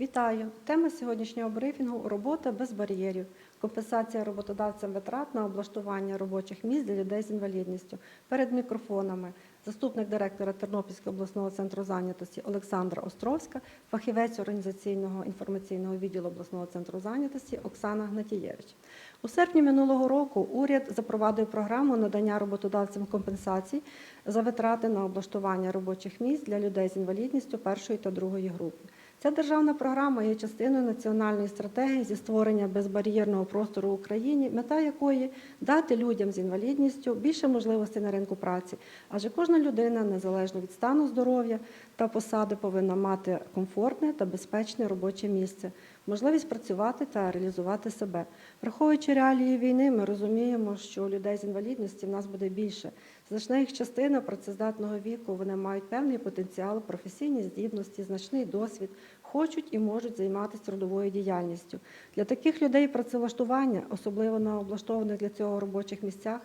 Вітаю! Тема сьогоднішнього брифінгу робота без бар'єрів. Компенсація роботодавцям витрат на облаштування робочих місць для людей з інвалідністю. Перед мікрофонами заступник директора Тернопільського обласного центру зайнятості Олександра Островська, фахівець організаційного інформаційного відділу обласного центру зайнятості Оксана Гнатієвич. У серпні минулого року уряд запровадив програму надання роботодавцям компенсацій за витрати на облаштування робочих місць для людей з інвалідністю першої та другої групи. Ця державна програма є частиною національної стратегії зі створення безбар'єрного простору в Україні, мета якої дати людям з інвалідністю більше можливостей на ринку праці. Адже кожна людина, незалежно від стану здоров'я та посади, повинна мати комфортне та безпечне робоче місце, можливість працювати та реалізувати себе. Враховуючи реалії війни, ми розуміємо, що людей з інвалідністю в нас буде більше. Значна їх частина працездатного віку, вони мають певний потенціал, професійні здібності, значний досвід, хочуть і можуть займатися трудовою діяльністю. Для таких людей працевлаштування, особливо на облаштованих для цього робочих місцях,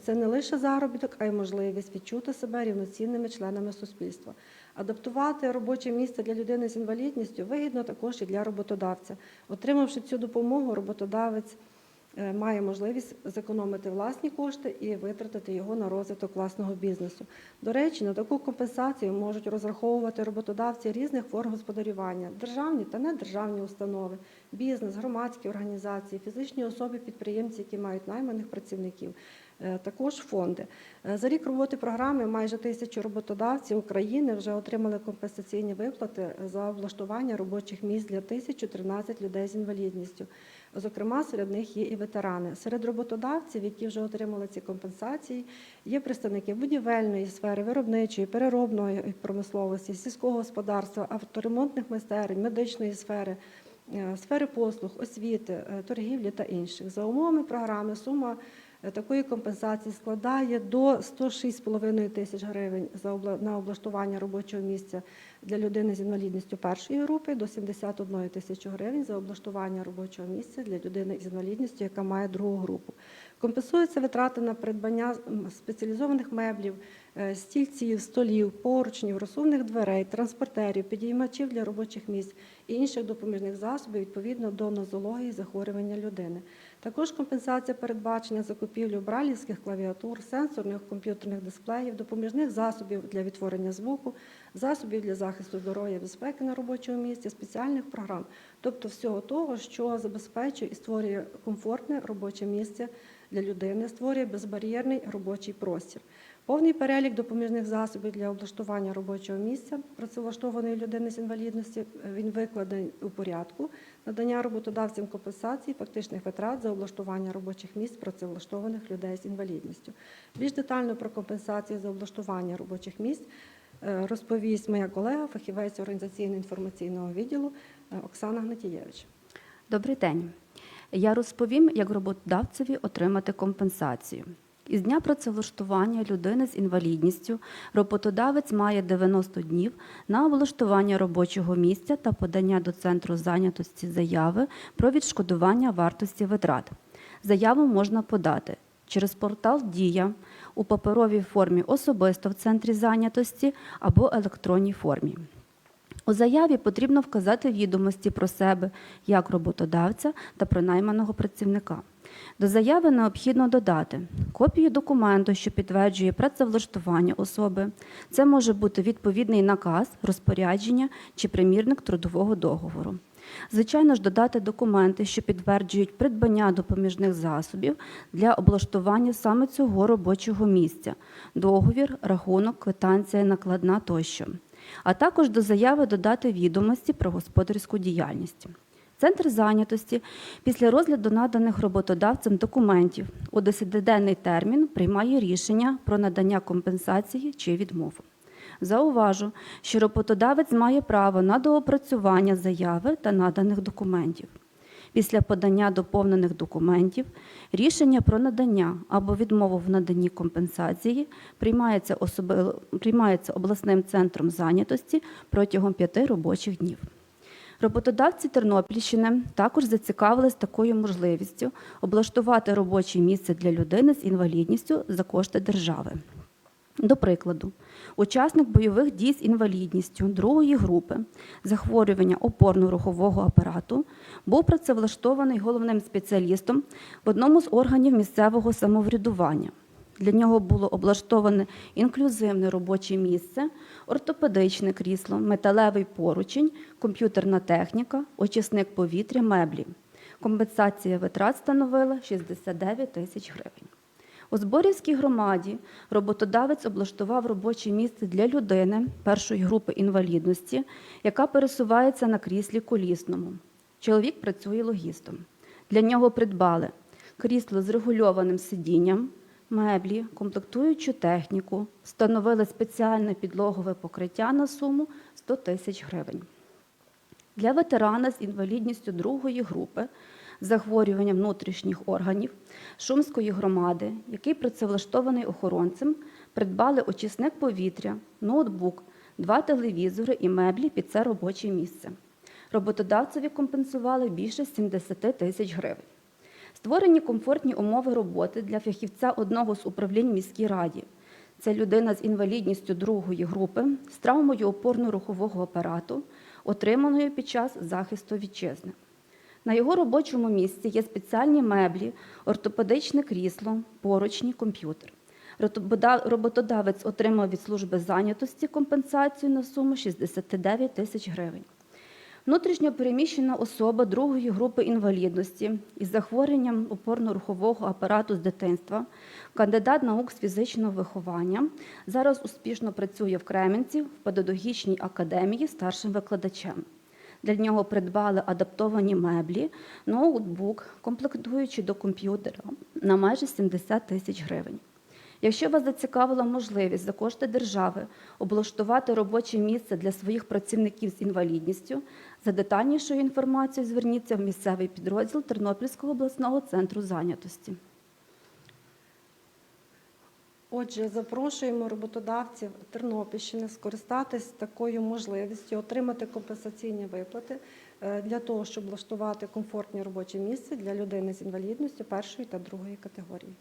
це не лише заробіток, а й можливість відчути себе рівноцінними членами суспільства. Адаптувати робоче місце для людини з інвалідністю вигідно також і для роботодавця. Отримавши цю допомогу, роботодавець має можливість зекономити власні кошти і витратити його на розвиток власного бізнесу. До речі, на таку компенсацію можуть розраховувати роботодавці різних форм господарювання, державні та недержавні установи, бізнес, громадські організації, фізичні особи-підприємці, які мають найманих працівників. Е, Також фонди Е, за рік роботи програми майже тисячу роботодавців України вже отримали компенсаційні виплати за облаштування робочих місць для 1013 людей з інвалідністю. Зокрема, серед них є і ветерани. Серед роботодавців, які вже отримали ці компенсації, є представники будівельної сфери, виробничої, переробної промисловості, сільського господарства, авторемонтних майстерень, медичної сфери. е, Сфери послуг, освіти, е, торгівлі та інших за умовами програми сума такої компенсації складає до 106,5 тисяч гривень на облаштування робочого місця для людини з інвалідністю першої групи, до 71 тисячі гривень за облаштування робочого місця для людини з інвалідністю, яка має другу групу. Компенсуються витрати на придбання спеціалізованих меблів, е, стільців, столів, поручнів, розсувних дверей, транспортерів, підіймачів для робочих місць і інших допоміжних засобів відповідно до нозології захворювання людини. Також компенсація передбачення закупівлю бралівських клавіатур, сенсорних комп'ютерних дисплеїв, допоміжних засобів для відтворення звуку, засобів для захисту здоров'я безпеки на робочому місці, спеціальних програм, тобто всього того, що забезпечує і створює комфортне робоче місце для людини, створює безбар'єрний робочий простір. Повний перелік допоміжних засобів для облаштування робочого місця працевлаштованої людини з інвалідності е, він викладений у порядку надання роботодавцям компенсації фактичних витрат за облаштування робочих місць працевлаштованих людей з інвалідністю. Більш детально про компенсації за облаштування робочих місць е, розповість моя колега, фахівець організаційно-інформаційного відділу е, Оксана Гнатієвич. Добрий день. Я розповім, як роботодавцеві отримати компенсацію. Із дня працевлаштування людини з інвалідністю роботодавець має 90 днів на облаштування робочого місця та подання до центру зайнятості заяви про відшкодування вартості витрат. Заяву можна подати через портал Дія у паперовій формі особисто в центрі зайнятості або електронній формі. У заяві потрібно вказати відомості про себе як роботодавця та про найманого працівника. До заяви необхідно додати копію документу, що підтверджує працевлаштування особи. Це може бути відповідний наказ, розпорядження чи примірник трудового договору. Звичайно ж, додати документи, що підтверджують придбання допоміжних засобів для облаштування саме цього робочого місця: договір, рахунок, квитанція, накладна тощо. А також до заяви додати відомості про господарську діяльність. Центр зайнятості після розгляду наданих роботодавцем документів у 10-денний термін приймає рішення про надання компенсації чи відмову. Зауважу, що роботодавець має право на доопрацювання заяви та наданих документів. Після подання доповнених документів рішення про надання або відмову в наданні компенсації приймається, особи... приймається обласним центром зайнятості протягом п'яти робочих днів. Роботодавці Тернопільщини також зацікавились такою можливістю облаштувати робоче місце для людини з інвалідністю за кошти держави. До прикладу, учасник бойових дій з інвалідністю другої групи захворювання опорно-рухового апарату був працевлаштований головним спеціалістом в одному з органів місцевого самоврядування. Для нього було облаштоване інклюзивне робоче місце, ортопедичне крісло, металевий поручень, комп'ютерна техніка, очисник повітря, меблі. Компенсація витрат становила 69 тисяч гривень. У Зборівській громаді роботодавець облаштував робоче місце для людини першої групи інвалідності, яка пересувається на кріслі колісному. Чоловік працює логістом. Для нього придбали крісло з регульованим сидінням, меблі, комплектуючу техніку, встановили спеціальне підлогове покриття на суму 100 тисяч гривень. Для ветерана з інвалідністю другої групи з захворюванням внутрішніх органів Шумської громади, який працевлаштований охоронцем, придбали очисник повітря, ноутбук, два телевізори і меблі під це робоче місце. Роботодавцеві компенсували більше 70 тисяч гривень. Створені комфортні умови роботи для фахівця одного з управлінь міській раді. Це людина з інвалідністю другої групи з травмою опорно-рухового апарату, отриманою під час захисту вітчизни. На його робочому місці є спеціальні меблі, ортопедичне крісло, поручні, комп'ютер. Роботодавець отримав від служби зайнятості компенсацію на суму 69 тисяч гривень. Внутрішньо переміщена особа другої групи інвалідності із захворюванням опорно-рухового апарату з дитинства, кандидат наук з фізичного виховання, зараз успішно працює в Кременці в педагогічній академії старшим викладачем. Для нього придбали адаптовані меблі, ноутбук, комплектуючи до комп'ютера на майже 70 тисяч гривень. Якщо вас зацікавила можливість за кошти держави облаштувати робоче місце для своїх працівників з інвалідністю, за детальнішою інформацією зверніться в місцевий підрозділ Тернопільського обласного центру зайнятості. Отже, запрошуємо роботодавців Тернопільщини скористатись такою можливістю, отримати компенсаційні виплати е, для того, щоб влаштувати комфортні робочі місця для людини з інвалідністю першої та другої категорії.